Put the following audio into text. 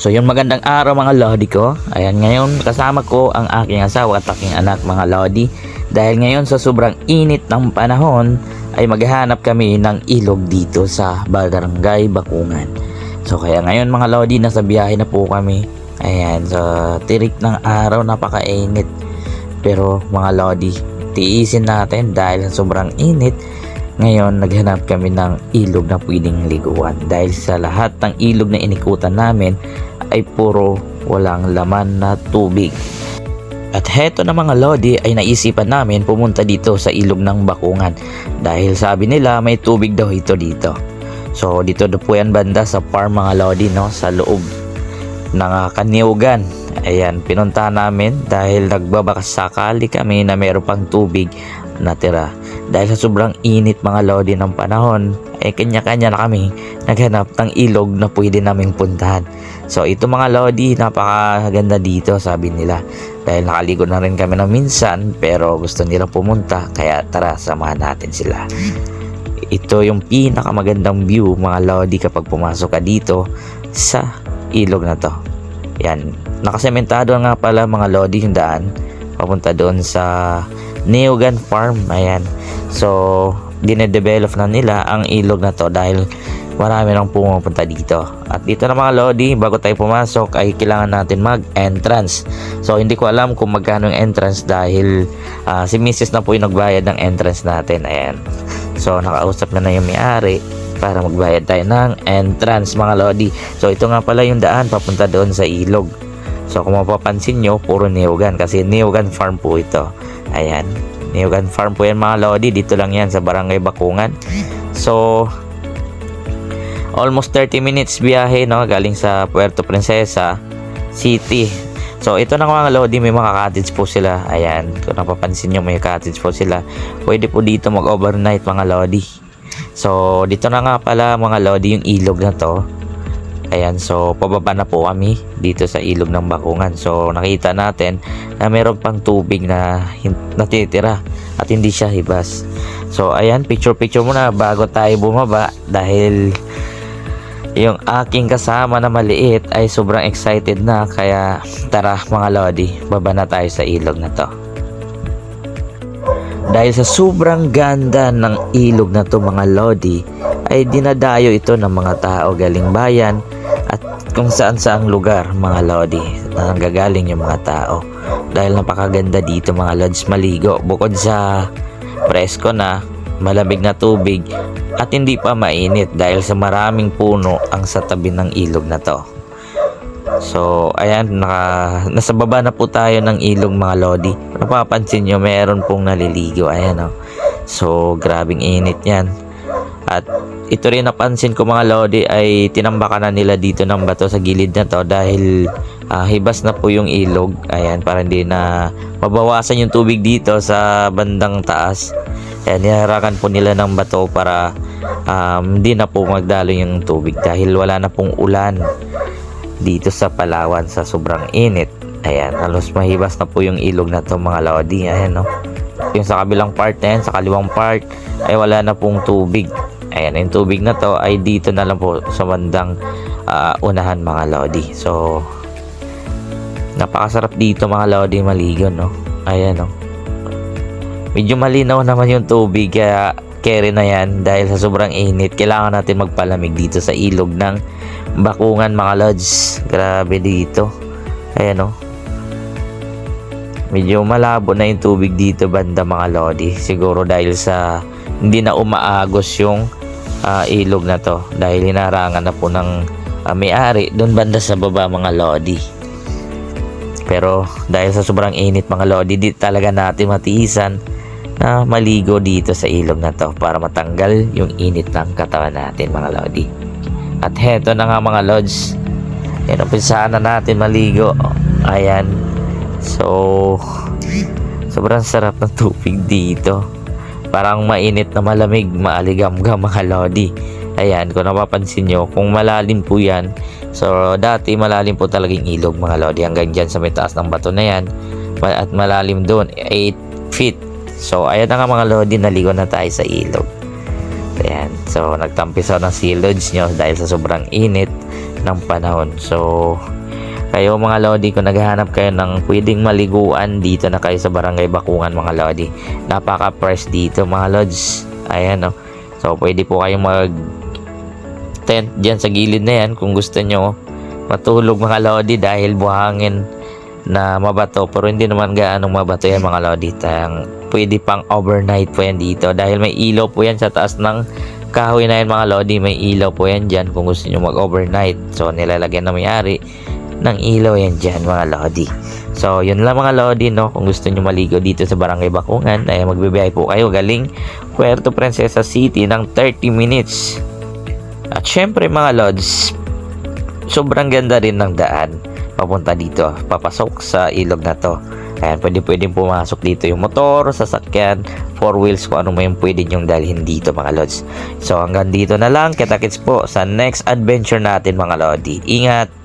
So yung magandang araw mga Lodi ko. Ayan ngayon kasama ko ang aking asawa at aking anak mga Lodi. Dahil ngayon sa sobrang init ng panahon ay maghahanap kami ng ilog dito sa Barangay Bakungan. So kaya ngayon mga Lodi nasa biyahe na po kami. Ayan sa tirik ng araw napakainit. Pero mga Lodi tiisin natin dahil sobrang init ngayon, naghanap kami ng ilog na pwedeng liguan dahil sa lahat ng ilog na inikutan namin ay puro walang laman na tubig. At heto na mga lodi ay naisipan namin pumunta dito sa ilog ng Bakungan dahil sabi nila may tubig daw ito dito. So dito daw po yan banda sa farm mga lodi no sa loob ng uh, Kaniugan. Ayan, pinunta namin dahil nagbabakas sakali kami na meron pang tubig natira. Dahil sa sobrang init mga lodi ng panahon, eh kanya-kanya na kami naghanap ng ilog na pwede naming puntahan. So ito mga lodi, napakaganda dito sabi nila. Dahil nakaligo na rin kami ng minsan pero gusto nila pumunta kaya tara samahan natin sila. Ito yung pinakamagandang view mga lodi kapag pumasok ka dito sa ilog na to. Yan, nakasementado nga pala mga lodi yung daan papunta doon sa Neogan Farm. Ayan. So, dinedevelop na nila ang ilog na to dahil marami nang pumupunta dito. At dito na mga Lodi, bago tayo pumasok ay kailangan natin mag-entrance. So, hindi ko alam kung magkano yung entrance dahil ah, si Mrs. na po yung nagbayad ng entrance natin. Ayan. So, nakausap na na yung may-ari para magbayad tayo ng entrance mga Lodi. So, ito nga pala yung daan papunta doon sa ilog. So, kung mapapansin nyo, puro Neogan kasi Neogan Farm po ito. Ayan. Neogan Farm po yan mga Lodi. Dito lang yan sa Barangay Bakungan. So, almost 30 minutes biyahe no galing sa Puerto Princesa City. So ito na mga Lodi, may mga cottage po sila. Ayan, kung napapansin nyo may cottage po sila. Pwede po dito mag-overnight mga Lodi. So dito na nga pala mga Lodi yung ilog na to. Ayan, so pababa na po kami dito sa ilog ng Bakungan. So nakita natin na meron pang tubig na natitira at hindi siya hibas. So ayan, picture-picture muna bago tayo bumaba dahil yung aking kasama na maliit ay sobrang excited na kaya tara mga lodi, baba na tayo sa ilog na to. Dahil sa sobrang ganda ng ilog na to mga lodi, ay dinadayo ito ng mga tao galing bayan kung saan saang lugar mga lodi na nanggagaling yung mga tao. Dahil napakaganda dito mga lods maligo bukod sa presko na malamig na tubig at hindi pa mainit dahil sa maraming puno ang sa tabi ng ilog na to. So, ayan, naka, nasa baba na po tayo ng ilog mga lodi. Napapansin nyo, meron pong naliligo. Ayan, oh. So, grabing init yan. At ito rin napansin ko mga lodi ay tinambakan na nila dito ng bato sa gilid na to dahil ah, hibas na po yung ilog. Ayan, para hindi na mabawasan yung tubig dito sa bandang taas. Ayan, niharakan po nila ng bato para um, hindi na po magdalo yung tubig dahil wala na pong ulan dito sa Palawan sa sobrang init. Ayan, halos mahibas na po yung ilog na to mga lodi. Ayan, no. Yung sa kabilang part na yan, sa kaliwang part, ay wala na pong tubig. Ayan, yung tubig na to ay dito na lang po sa bandang ah, unahan mga lodi. So, napakasarap dito mga lodi maligo, no. Ayan, no. Medyo malinaw naman yung tubig kaya carry na yan dahil sa sobrang init. Kailangan natin magpalamig dito sa ilog ng Bakungan mga lods. Grabe dito. Ayan o. Medyo malabo na yung tubig dito banda mga lodi. Siguro dahil sa hindi na umaagos yung ah, ilog na to. Dahil hinarangan na po ng ah, may-ari doon banda sa baba mga lodi. Pero dahil sa sobrang init mga lodi, di talaga natin matiisan na maligo dito sa ilog na to para matanggal yung init ng katawan natin mga lodi. At heto na nga mga lods. Yan, umpisahan na natin maligo. Ayan. So, sobrang sarap ng tubig dito. Parang mainit na malamig, maaligam-gam mga lodi. Ayan, kung napapansin nyo, kung malalim po yan. So, dati malalim po talaga yung ilog mga lodi. Hanggang dyan sa may taas ng bato na yan. At malalim doon, 8 feet. So, ayan na nga mga lodi, naligo na tayo sa ilog. Ayan. So, nagtampisaw ng sea lodge nyo dahil sa sobrang init. ng panahon. So, kayo mga Lodi, kung naghahanap kayo ng pwedeng maliguan, dito na kayo sa Barangay Bakungan mga Lodi. Napaka-fresh dito mga Lods. Ayan o. So, pwede po kayong mag tent dyan sa gilid na yan kung gusto nyo matulog mga Lodi dahil buhangin na mabato pero hindi naman gaano mabato yan mga Lodi. Tang, pwede pang overnight po yan dito dahil may ilaw po yan sa taas ng kahoy na yan mga Lodi. May ilaw po yan dyan kung gusto nyo mag-overnight. So, nilalagyan na may-ari ng ilaw yan dyan mga Lodi. So, yun lang mga Lodi, no? Kung gusto nyo maligo dito sa Barangay Bakungan, ay magbibiyay po kayo galing Puerto Princesa City ng 30 minutes. At syempre mga Lods, sobrang ganda rin ng daan papunta dito, papasok sa ilog na to. Ayan, pwede pwede pumasok dito yung motor, sasakyan, four wheels, kung ano may pwede nyong dalhin dito mga Lods. So hanggang dito na lang, kita-kits po sa next adventure natin mga Lodi. Ingat!